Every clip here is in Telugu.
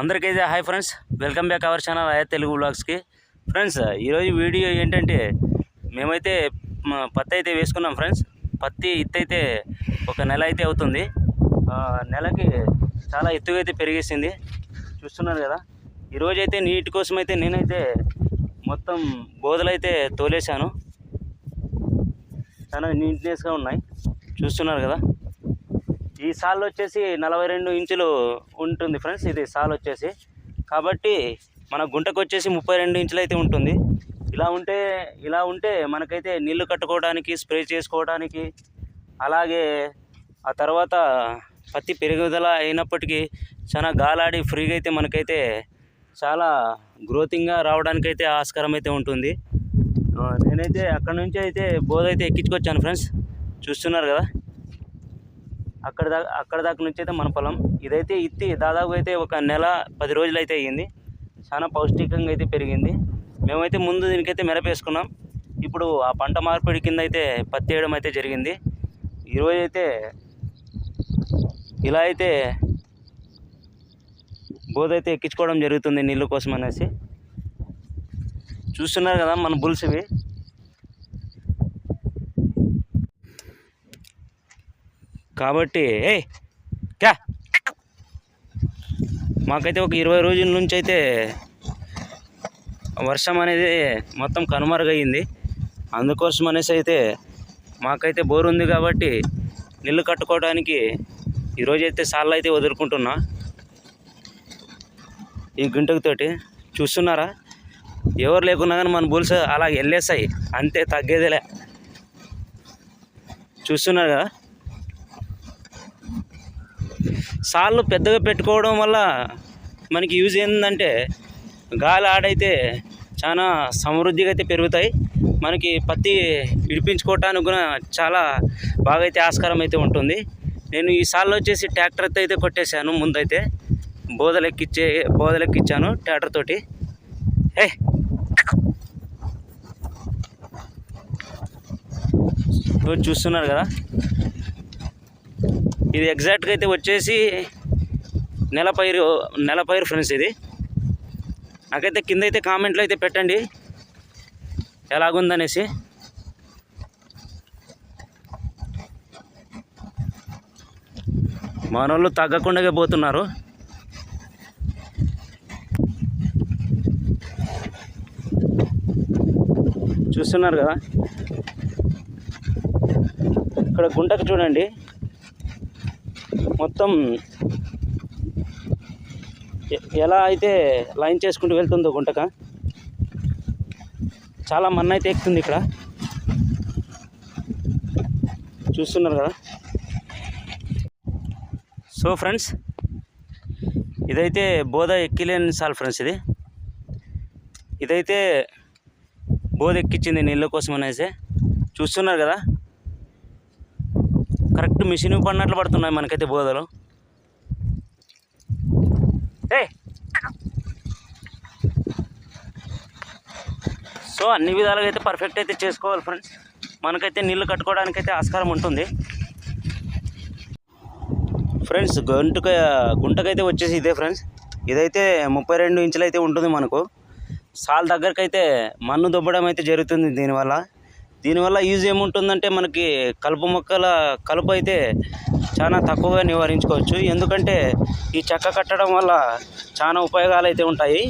అందరికైతే hi friends. Welcome back our channel అయ్యా తెలుగు బ్లాగ్స్కి ఫ్రెండ్స్ ఈరోజు వీడియో ఏంటంటే మేమైతే పత్తి అయితే వేసుకున్నాం ఫ్రెండ్స్. పత్తి ఇత్తైతే అయితే ఒక నెల అయితే అవుతుంది. నెలకి చాలా ఎత్తుగా అయితే పెరిగేసింది. చూస్తున్నారు కదా. ఈరోజు అయితే నీటి కోసం అయితే నేనైతే మొత్తం బోధలు అయితే తోలేశాను. చాలా నీట్నెస్గా ఉన్నాయి. చూస్తున్నారు కదా. ఈ సాల్ వచ్చేసి నలభై రెండు ఇంచులు ఉంటుంది ఫ్రెండ్స్ ఇది సాల్ వచ్చేసి. కాబట్టి మన గుంటకు వచ్చేసి ముప్పై రెండు ఇంచులు అయితే ఉంటుంది. ఇలా ఉంటే ఇలా ఉంటే మనకైతే నీళ్ళు కట్టుకోవడానికి స్ప్రే చేసుకోవడానికి అలాగే ఆ తర్వాత పత్తి పెరుగుదల అయినప్పటికీ చాలా గాలాడి ఫ్రీగా అయితే మనకైతే చాలా గ్రోతింగ్గా రావడానికైతే ఆస్కారం అయితే ఉంటుంది. నేనైతే అక్కడ నుంచి అయితే బోధ అయితే ఎక్కించుకొచ్చాను ఫ్రెండ్స్. చూస్తున్నారు కదా? అక్కడ దాకా అక్కడ దాకా నుంచి అయితే మన పొలం. ఇదైతే ఇత్తి దాదాపు అయితే ఒక నెల పది రోజులు అయితే అయ్యింది. చాలా పౌష్టికంగా అయితే పెరిగింది. మేమైతే ముందు దీనికైతే మిరపేసుకున్నాం. ఇప్పుడు ఆ పంట మార్పిడి కింద అయితే పత్తి వేయడం అయితే జరిగింది. ఈరోజు అయితే ఇలా అయితే బోధ అయితే ఎక్కించుకోవడం జరుగుతుంది నీళ్ళ కోసం అనేసి చూస్తున్నారు కదా మన బుల్స్ ఇవి. కాబట్టి ఏ క్యా? మాకైతే ఒక ఇరవై రోజుల నుంచి అయితే వర్షం అనేది మొత్తం కనుమరుగయ్యింది. అందుకోసం అనేసి అయితే మాకైతే బోర్ ఉంది కాబట్టి నీళ్ళు కట్టుకోవడానికి ఈరోజు అయితే సార్లు అయితే వదులుకుంటున్నా. ఈ గుంటకుతోటి చూస్తున్నారా? ఎవరు లేకున్నా కానీ మన బుల్స్ అలా వెళ్ళేస్తాయి అంతే తగ్గేదిలే. చూస్తున్నారు కదా? సాళ్ళు పెద్దగా పెట్టుకోవడం వల్ల మనకి యూజ్ ఏంటంటే గాలి ఆడైతే చాలా సమృద్ధిగా అయితే పెరుగుతాయి. మనకి పత్తి విడిపించుకోవటానికి కూడా చాలా బాగా అయితే ఆస్కారం అయితే ఉంటుంది. నేను ఈ సాల్లో వచ్చేసి ట్రాక్టర్తో అయితే కొట్టేశాను ముందైతే. బోధలెక్కిచ్చే బోధలెక్కిచ్చాను ట్రాక్టర్ తోటి. ఏ చూస్తున్నారు కదా? ఇది ఎగ్జాక్ట్గా అయితే వచ్చేసి నెల పైరు నెల పైరు ఫ్రెండ్స్ ఇది. నాకైతే కింద అయితే కామెంట్లో అయితే పెట్టండి. ఎలాగుందనేసి. మనోళ్ళు తగ్గకుండా పోతున్నారు. చూస్తున్నారు కదా? ఇక్కడ గుంటకు చూడండి. మొత్తం ఎలా అయితే లైన్ చేసుకుంటూ వెళ్తుందో గుంటక. చాలా మన్న అయితే ఎక్కుతుంది ఇక్కడ. చూస్తున్నారు కదా. సో ఫ్రెండ్స్ ఇదైతే బోధ ఎక్కిలేని సాల్ ఫ్రెండ్స్ ఇది. ఇదైతే బోధ ఎక్కించింది నీళ్ళ కోసం అనేసి. చూస్తున్నారు కదా. కరెక్ట్ మిషన్ పడినట్లు పడుతున్నాయి మనకైతే బోధలు. ఏ సో అన్ని విధాలుగా అయితే పర్ఫెక్ట్ అయితే చేసుకోవాలి ఫ్రెండ్స్ మనకైతే నీళ్ళు కట్టుకోవడానికి అయితే ఆస్కారం ఉంటుంది. ఫ్రెండ్స్ గుంటక గుంటకైతే వచ్చేసి ఇదే ఫ్రెండ్స్ ఇదైతే ముప్పై రెండు ఇంచులు అయితే ఉంటుంది మనకు. సాల్ దగ్గరకైతే మన్ను దుబ్బడం అయితే జరుగుతుంది దీనివల్ల. దీనివల్ల యూజ్ ఏముంటుందంటే మనకి కలుపు మొక్కల కలుపు అయితే చాలా తక్కువగా నివారించుకోవచ్చు. ఎందుకంటే ఈ చెక్క కట్టడం వల్ల చాలా ఉపయోగాలు అయితే ఉంటాయి.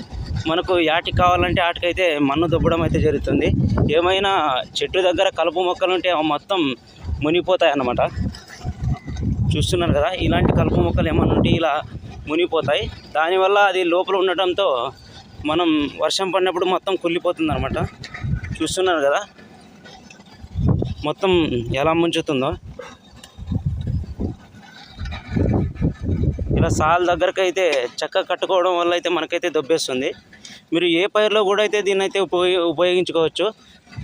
మనకు యాటికి కావాలంటే ఆటికైతే మన్ను దుబ్బడం అయితే జరుగుతుంది. ఏమైనా చెట్టు దగ్గర కలుపు మొక్కలు ఉంటే అవి మొత్తం మునిగిపోతాయి అన్నమాట చూస్తున్నారు కదా ఇలాంటి కలుపు మొక్కలు ఏమైనా ఉంటే ఇలా మునిగిపోతాయి. దానివల్ల అది లోపల ఉండటంతో మనం వర్షం పడినప్పుడు మొత్తం కుళ్ళిపోతుంది అనమాట చూస్తున్నారు కదా మొత్తం ఎలా ముంచుతుందో. ఇలా సాల్ దగ్గరకు అయితే చెక్క కట్టుకోవడం వల్ల అయితే మనకైతే దొబ్బేస్తుంది. మీరు ఏ పైరులో కూడా అయితే దీన్ని అయితే ఉపయోగ ఉపయోగించుకోవచ్చు.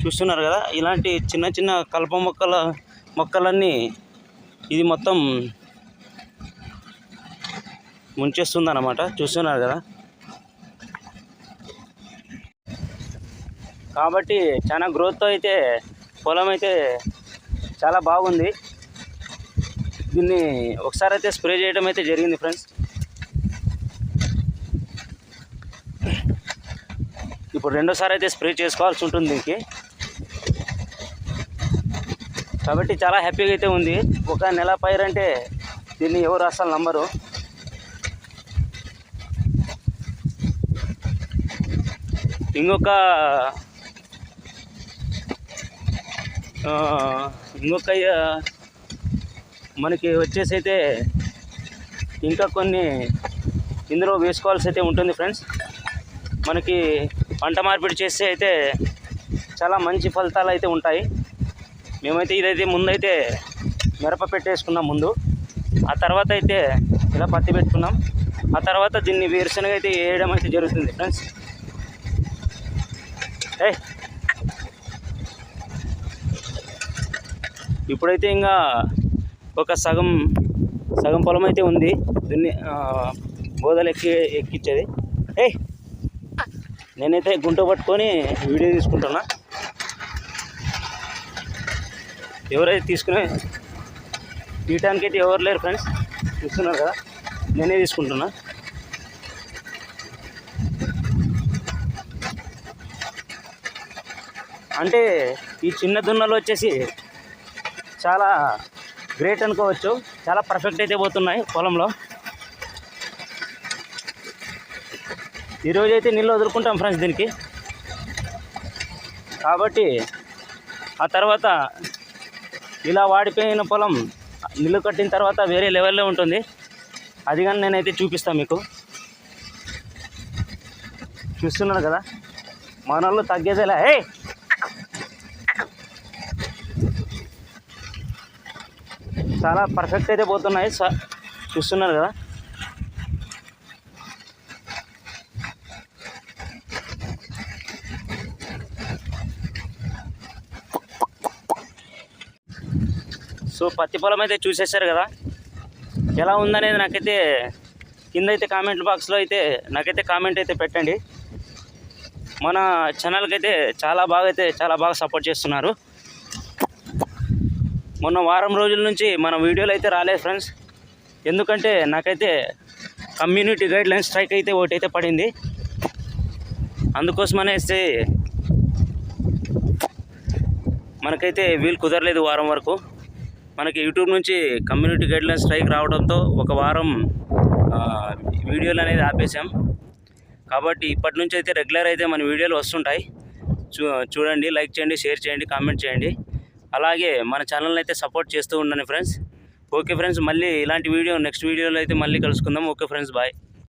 చూస్తున్నారు కదా ఇలాంటి చిన్న చిన్న కలప మొక్కల మొక్కలన్నీ ఇది మొత్తం ముంచేస్తుంది అన్నమాట చూస్తున్నారు కదా. కాబట్టి చాలా గ్రోత్తో అయితే పొలం అయితే చాలా బాగుంది. దీన్ని ఒకసారి అయితే స్ప్రే చేయడం అయితే జరిగింది ఫ్రెండ్స్. ఇప్పుడు రెండోసారి అయితే స్ప్రే చేసుకోవాల్సి ఉంటుంది దీనికి. కాబట్టి చాలా హ్యాపీగా అయితే ఉంది. ఒక నెల పైరంటే దీన్ని ఎవరు అసలు నంబరు ఇంకొక ఇంకొక మనకి వచ్చేసి అయితే ఇంకా కొన్ని ఇందులో వేసుకోవాల్సి అయితే ఉంటుంది ఫ్రెండ్స్. మనకి పంట మార్పిడి చేస్తే అయితే చాలా మంచి ఫలితాలు అయితే ఉంటాయి. మేమైతే ఇదైతే ముందైతే మిరప పెట్టేసుకున్నాం ముందు. ఆ తర్వాత అయితే ఇలా పత్తి పెట్టుకున్నాం. ఆ తర్వాత దీన్ని వేరుశనగ అయితే వేయడం అయితే జరుగుతుంది ఫ్రెండ్స్. ఏ ఇప్పుడైతే ఇంకా ఒక సగం సగం పొలం అయితే ఉంది. దున్ని బోదలు ఎక్కి ఎక్కించేది ఏ నేనైతే గుంట పట్టుకొని వీడియో తీసుకుంటున్నా. ఎవరైతే తీసుకునే తీయటానికి అయితే ఎవరు లేరు ఫ్రెండ్స్. చూస్తున్నారు కదా నేనే తీసుకుంటున్నా. అంటే ఈ చిన్న దున్నలు వచ్చేసి చాలా గ్రేట్ అనుకోవచ్చు. చాలా పర్ఫెక్ట్ అయితే పోతున్నాయి పొలంలో. ఈరోజు అయితే నీళ్ళు వదులుకుంటాం ఫ్రెండ్స్ దీనికి. కాబట్టి ఆ తర్వాత ఇలా వాడిపోయిన పొలం నిల్లు కట్టిన తర్వాత వేరే లెవెల్లో ఉంటుంది. అది కానీ నేనైతే చూపిస్తాను మీకు. చూస్తున్నారు కదా? మన తగ్గేదేలా. ఏ చాలా పర్ఫెక్ట్ అయితే పోతున్నాయి. చూస్తున్నారు కదా? సో పత్తి పొలం అయితే చూసేశారు కదా? ఎలా ఉందనేది నాకైతే కింద అయితే కామెంట్ బాక్స్లో అయితే నాకైతే కామెంట్ అయితే పెట్టండి. మన ఛానల్కి అయితే చాలా బాగా అయితే చాలా బాగా సపోర్ట్ చేస్తున్నారు. మొన్న వారం రోజుల నుంచి మన వీడియోలు అయితే రాలేదు ఫ్రెండ్స్. ఎందుకంటే నాకైతే కమ్యూనిటీ గైడ్ లైన్ స్ట్రైక్ అయితే ఒకటి అయితే పడింది అందుకోసమనేసి మనకైతే వీలు కుదరలేదు వారం వరకు. మనకి యూట్యూబ్ నుంచి కమ్యూనిటీ గైడ్ లైన్ స్ట్రైక్ రావడంతో ఒక వారం వీడియోలు అనేది ఆపేసాం కాబట్టి ఇప్పటి నుంచి అయితే రెగ్యులర్ అయితే మన వీడియోలు వస్తుంటాయి. చూ చూడండి లైక్ చేయండి షేర్ చేయండి కామెంట్ చేయండి. అలాగే మన ఛానల్ని అయితే సపోర్ట్ చేస్తూ ఉండండి ఫ్రెండ్స్ ఓకే ఫ్రెండ్స్ మళ్ళీ ఇలాంటి వీడియో నెక్స్ట్ వీడియోలో అయితే మళ్ళీ కలుసుకుందాం. Okay friends bye